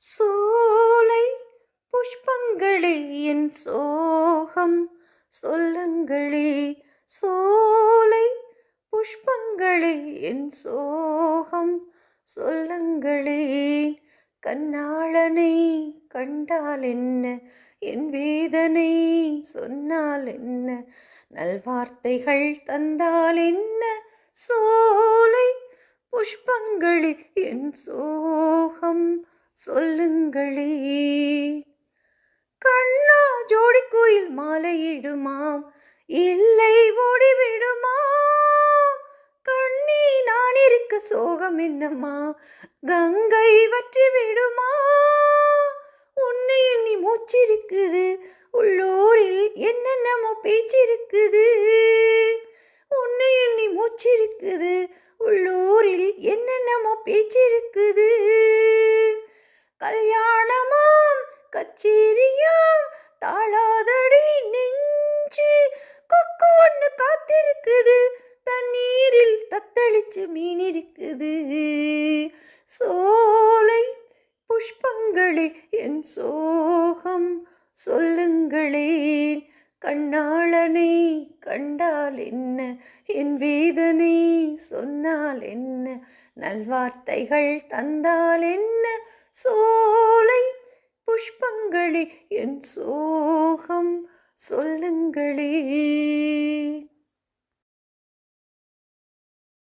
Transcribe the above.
சோலை புஷ்பங்களே என் சோகம். சொல்லுங்களே சோலை புஷ்பங்களே என் சோகம். சொல்லுங்களே கண்ணாளனை கண்டால் என்ன? என் வேதனை சொன்னால் என்ன? நல்வார்த்தைகள் தந்தால் என்ன? சோலை புஷ்பங்களே என் சோகம். சொல்லுங்களே. கண்ணா ஜோடி கோயில் மாலையிடுமாம் இல்லை ஓடிவிடுமா? கண்ணி நான் இருக்க சோகம் என்னம்மா? கங்கை வற்றி விடுமா உன்னை எண்ணி மூச்சிருக்குது. உள்ளோரில் என்னென்னமோ பேச்சிருக்குது. உன்னை எண்ணி மூச்சிருக்குது. உள்ளூரில் என்னென்னமோ பேச்சிருக்குது. தாழாதடி நெஞ்சு. கொக்கு ஒன்று காத்திருக்குது. தண்ணீரில் தத்தளிச்சு மீன் இருக்குது சோலை புஷ்பங்களே என் சோகம் சொல்லுங்களேன் கண்ணாளனை கண்டால் என்ன? என் வேதனை சொன்னால் என்ன? நல்வார்த்தைகள் தந்தால் என்ன? சோலை புஷ்பங்களே என் சோகம் சொல்லுங்களே.